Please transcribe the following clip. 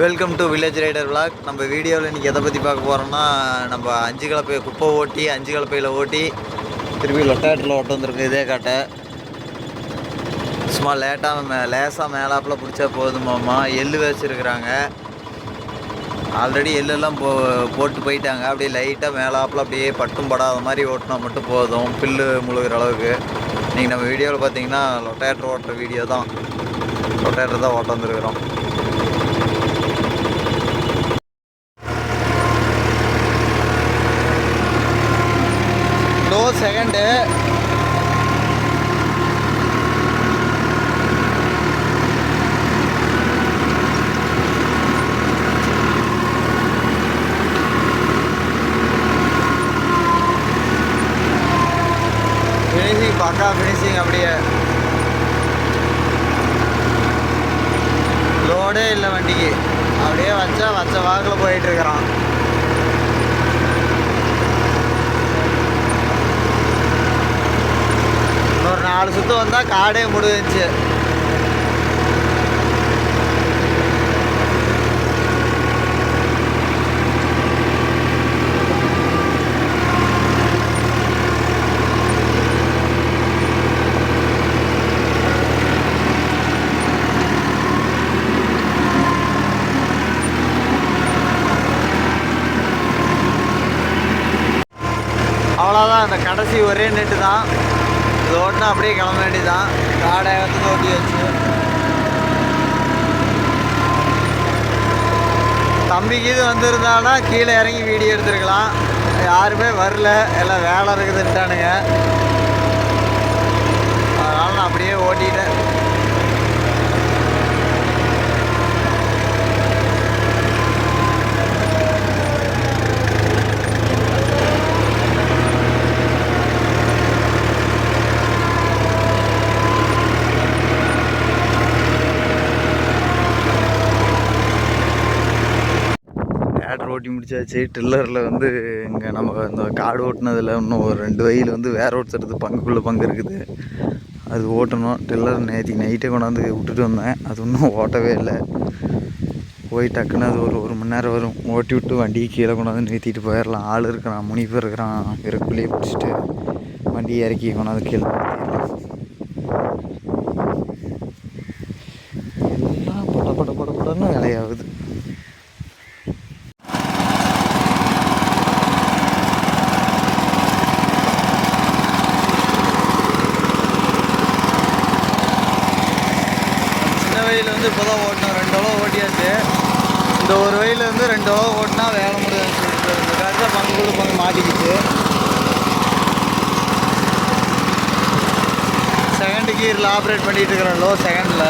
Welcome to village rider vlog நம்ம வீடியோவில் இன்றைக்கி எதை பற்றி பார்க்க போகிறோம்னா நம்ம அஞ்சு கலப்பை குப்பை ஓட்டி அஞ்சு கலப்பையில் ஓட்டி திருப்பி லொட்டாட்டில் ஓட்ட வந்திருக்கு இதே காட்டை. சும்மா லேட்டாக மே லேசாக மேலாப்பில் பிடிச்சா போதுமாம்மா எள்ளு வச்சுருக்குறாங்க. ஆல்ரெடி எள்ளெல்லாம் போ போட்டு போயிட்டாங்க. அப்படியே லைட்டாக மேலாப்பில் அப்படியே பட்டும் படாத மாதிரி ஓட்டினா மட்டும் போதும். புல்லு முழுகிற அளவுக்கு. நீங்கள் நம்ம வீடியோவில் பார்த்தீங்கன்னா லொட்டேட்டர் ஓட்டுற வீடியோ தான். லொட்டேட்டர் தான் ஓட்ட வந்துருக்குறோம் லோ செகண்டு ஃபினிஷிங் பக்கா ஃபினிஷிங் அப்படியே. லோடே இல்லை வண்டிக்கு. அப்படியே வச்சா வச்ச வாக்கில் போயிட்டு இருக்கிறான் இன்னொரு நாலு சுத்தம் வந்தால் காடே முடிஞ்சிச்சு. அவ்வளோதான் அந்த கடைசி ஒரே நெட்டு தான். லோட்னா அப்படியே கிளம்ப வேண்டியதான் காடை வந்து ஓட்டி வச்சு. தம்பிக்கு இது வந்திருந்தானா கீழே இறங்கி வீடியோ எடுத்துருக்கலாம். யாருமே வரல. எல்லாம் வேலை இருக்குதுன்ட்டானுங்க. அதனால் நான் அப்படியே ஓட்டிட்டேன். தேட்டர் ஓட்டி முடிச்சாச்சு. டில்லரில் வந்து இங்கே நம்ம இந்த காடு ஓட்டினதில் இன்னும் ஒரு ரெண்டு வயல் வந்து வேற ஒருத்தருக்கு பங்குக்குள்ளே பங்கு இருக்குது. அது ஓட்டணும். டில்லர் நேற்றுக்கு நைட்டே கொண்டாந்து விட்டுட்டு வந்தேன். அது இன்னும் ஓட்டவே இல்லை. போய் டக்குன்னு அது ஒரு ஒரு மணி நேரம் வரும். ஓட்டி விட்டு வண்டியை கீழே கொண்டாந்து நிறுத்திட்டு போயிடலாம் ஆள் இருக்கிறான் முனிப்பு இருக்கிறான். இருக்குள்ளேயே பிடிச்சிட்டு வண்டியை இறக்கி கொண்டாந்து கீழே நிறுத்திடலாம். எல்லாம் பட பட பட படன்னு வேலையாகுது. வந்து இப்போ தான் ஓட்டினோம். ரெண்டு அளவு ஓட்டியாச்சு. இந்த ஒரு வயலேருந்து ரெண்டு அளவு ஓட்டினா வேலை முடியாது. சொல்லிட்டு இந்த காலத்தில் பங்கு கூட பங்கு மாட்டிக்கிச்சு செகண்ட் கீரில் ஆப்ரேட் பண்ணிகிட்டு இருக்கிறேன் லோ செகண்டில்